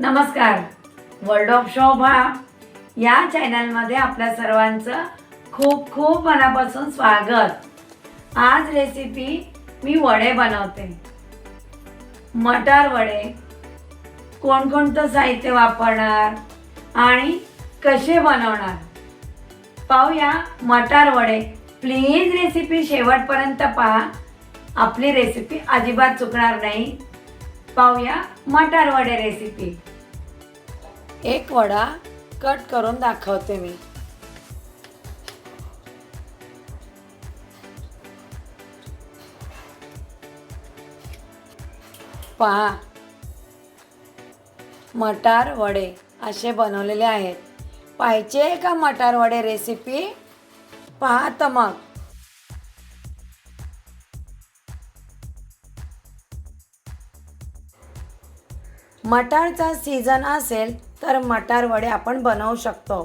नमस्कार. World of शोभा या चॅनलमध्ये आपल्या सर्वांचं खूप खूप मनापासून स्वागत. आज रेसिपी मी वडे बनवते. मटार वडे. कोणकोणतं साहित्य वापरणार आणि कसे बनवणार? पाहूया मटार वडे. प्लीज रेसिपी शेवटपर्यंत पहा. आपली रेसिपी अजिबात चुकणार नाही. पाहूया मटार वडे रेसिपी एक वडा कट करून दाखवते मी. पहा. मटार वडे असे बनवलेले आहेत. पाहिजे का मटार वडे रेसिपी पहा तर मग. मटारचा सीझन असेल तर मटार वडे आपण बनवू शकतो.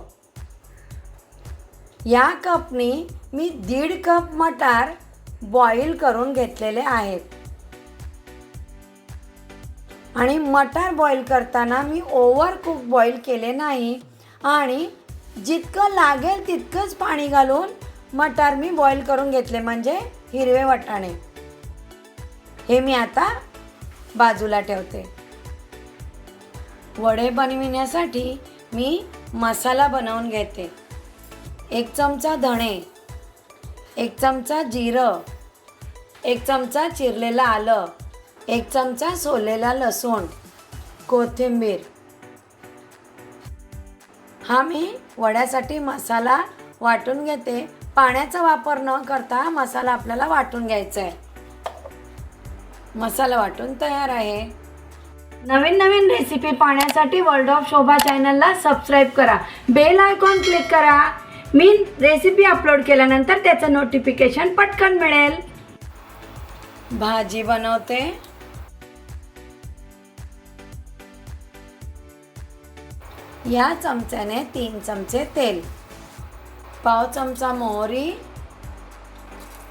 या कपनी मी दीड कप मटार बॉईल करून घेतलेले आहेत आणि मटार बॉईल करताना मी ओव्हर कुक बॉईल केले नाही. आणि जितकं लागेल तितकंच पाणी घालून मटार मी बॉईल करून घेतले म्हणजे हिरवे वाटाणे. हे मी आता बाजूला ठेवते. वडे बनविण्यासाठी मी मसाला बनवून घेते. एक चमचा धणे एक चमचा जिरं एक चमचा चिरलेलं आलं एक चमचा सोललेला लसूण कोथिंबीर. हा मी वड्यासाठी मसाला वाटून घेते. पाण्याचा वापर न करता मसाला आपल्याला वाटून घ्यायचा आहे. मसाला वाटून तयार आहे. नवीन नवीन रेसिपी पाहण्यासाठी वर्ल्ड ऑफ शोभा चॅनलला सबस्क्राईब करा. बेल आयकॉन क्लिक करा. मी रेसिपी अपलोड केल्यानंतर त्याचं नोटिफिकेशन पटकन मिळेल. भाजी बनवते. या चमच्याने तीन चमचे तेल. पाव चमचा मोहरी.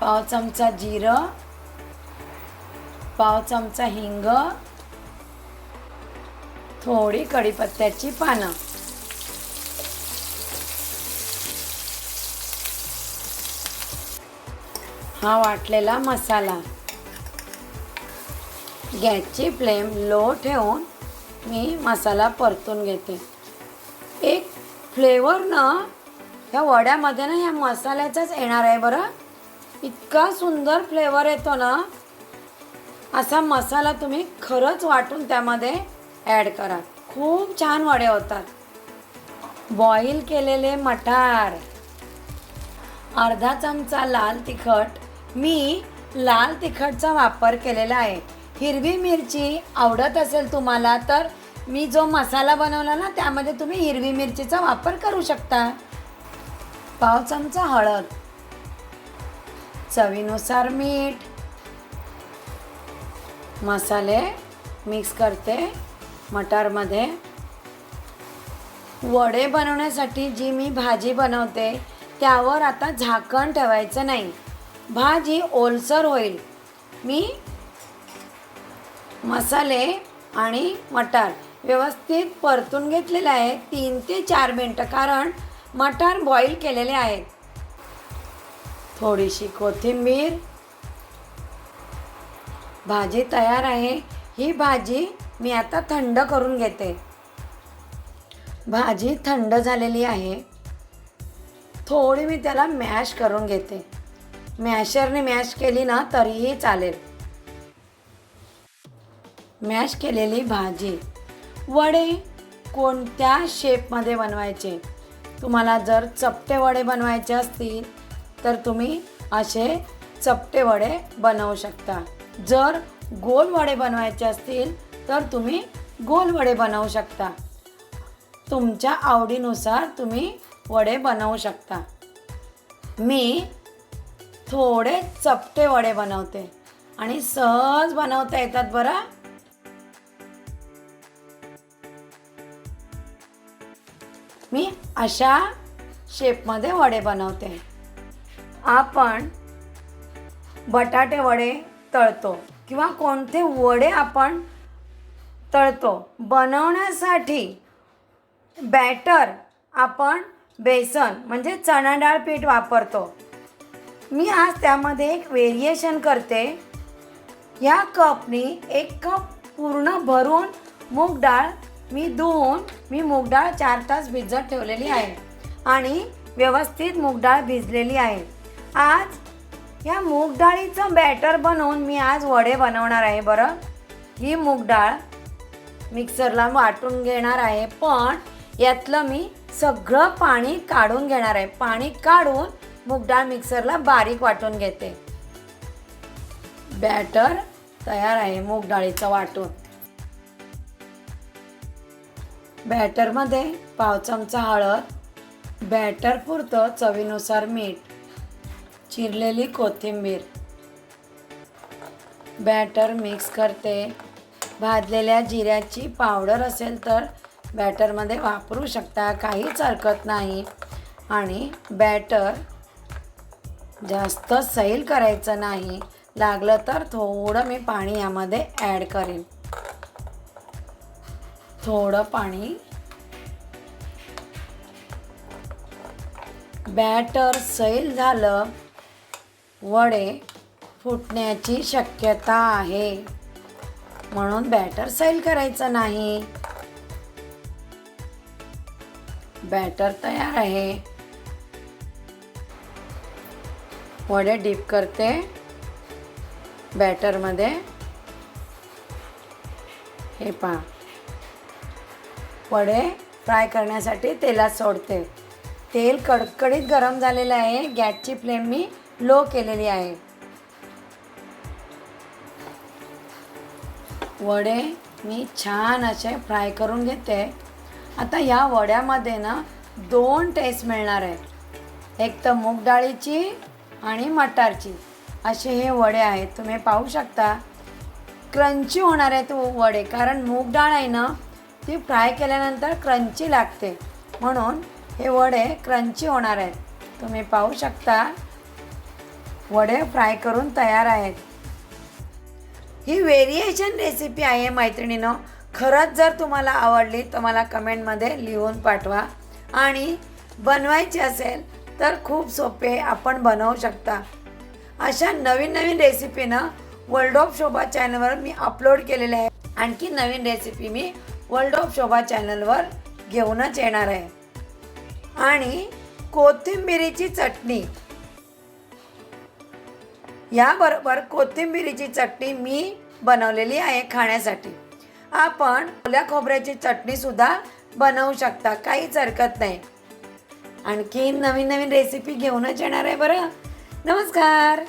पाव चमचा जिरं. पाव चमचा हिंग. थोडी कढीपत्त्याची पानं. हा वाटलेला मसाला. गॅसची फ्लेम लो ठेवून मी मसाला परतून घेते. एक फ्लेवर ना ह्या वड्यामध्ये ना ह्या मसाल्याचाच येणार आहे बरं. इतका सुंदर फ्लेवर येतो ना. असा मसाला तुम्ही खरंच वाटून त्यामध्ये ॲड करा. खूप छान वडे होतात. बॉईल केलेले मटार. अर्धा चमचा लाल तिखट. मी लाल तिखटचा वापर केलेला आहे. हिरवी मिरची आवडत असेल तुम्हाला तर मी जो मसाला बनवला ना त्यामध्ये तुम्ही हिरवी मिरचीचा वापर करू शकता. पाव चमचा हळद. चवीनुसार मीठ. मसाले मिक्स करते. मटारमध्ये. वडे बनवण्यासाठी जी मी भाजी बनवते त्यावर आता झाकण ठेवायचं नाही. भाजी ओलसर होईल. मी मसाले आणि मटार व्यवस्थित परतून घेतलेले आहे तीन ते चार मिनटं कारण मटार बॉईल केलेले आहेत. थोडीशी कोथिंबीर. भाजी तयार आहे. ही भाजी मी आता थंड करून घेते. भाजी थंड झालेली आहे. थोडी मी त्याला मॅश करून घेते. मॅशरने मॅश केली ना तरीही चालेल. मॅश केलेली भाजी. वडे कोणत्या शेपमध्ये बनवायचे? तुम्हाला जर चपटे वडे बनवायचे असतील तर तुम्ही असे चपटे वडे बनवू शकता. जर गोल वडे बनवायचे असतील तर तुम्ही गोल वडे बनवू शकता. तुमच्या आवडीनुसार तुम्ही वडे बनवू शकता. मी थोडे चपटे वडे बनवते आणि सहज बनवता येतात बरं. मी अशा शेपमध्ये वडे बनवते. आपण बटाटे वडे तळतो किंवा कोणते वडे आपण तळतो. बनवण्यासाठी बॅटर आपण बेसन म्हणजे चणा डाळ पीठ वापरतो. मी आज त्यामध्ये एक व्हेरिएशन करते. या कपनी एक कप पूर्ण भरून मूग डाळ मी धुवून मी मूग डाळ चार तास भिजत ठेवलेली आहे. आणि व्यवस्थित मूग डाळ भिजलेली आहे. आज या मूग डाळीचं बॅटर बनवून मी आज वडे बनवणार आहे बरं. ही मूग डाळ मिक्सरला वाटून घेणार आहे. पण यातलं मी सगळं पाणी काढून घेणार आहे. पाणी काढून मूग डाळ मिक्सरला बारीक वाटून घेते. बॅटर तयार आहे मूग डाळीचं वाटून. बॅटरमध्ये पाव चमचा हळद बॅटर पुरतं चवीनुसार मीठ चिरलेली कोथिंबीर. बॅटर मिक्स करते. भाजलेल्या जिऱ्याची पावडर असेल तर बॅटरमध्ये वापरू शकता. काहीच हरकत नाही. आणि बॅटर जास्त सैल करायचं नाही. लागलं तर थोडं मी पाणी यामध्ये ॲड करेन. थोडं पाणी. बॅटर सैल झालं. वडे फुटण्याची शक्यता आहे. म्हणून बॅटर सैल करायचं नाही. बॅटर तयार आहे. वडे डीप करते. बॅटरमध्ये हे पहा. वडे फ्राय करण्यासाठी तेलात सोडते. तेल कडकडीत गरम झालेलं आहे. गॅसची फ्लेम मी लो केलेली आहे. वडे मी छान असे फ्राय करून घेते. आता या वड्यामध्ये ना दोन टेस्ट मिळणार आहेत. एक तर मूग डाळीची आणि मटारची. असे हे वडे आहेत तुम्ही पाहू शकता. क्रंची होणार आहेत वडे कारण मूग डाळ आहे ना ती फ्राय केल्यानंतर क्रंची लागते. म्हणून हे वडे क्रंची होणार आहेत. तुम्ही पाहू शकता. वडे फ्राय करून तयार आहेत. ही व्हेरिएशन रेसिपी आहे मैत्रिणीनं. खरंच जर तुम्हाला आवडली तर मला कमेंटमध्ये लिहून पाठवा. आणि बनवायची असेल तर खूप सोपे आपण बनवू शकता. अशा नवीन नवीन रेसिपीनं वर्ल्ड ऑफ शोभा चॅनलवर मी अपलोड केलेले आहे. आणखी नवीन रेसिपी मी वर्ल्ड ऑफ शोभा चॅनलवर घेऊनच येणार आहे. आणि कोथिंबिरीची चटणी. याबरोबर कोथिंबिरीची चटणी मी बनवलेली आहे खाण्यासाठी. आपण ओल्या खोबऱ्याची चटणीसुद्धा बनवू शकता काहीच हरकत नाही. आणखी नवीन नवीन रेसिपी घेऊनच येणार आहे बरं. नमस्कार!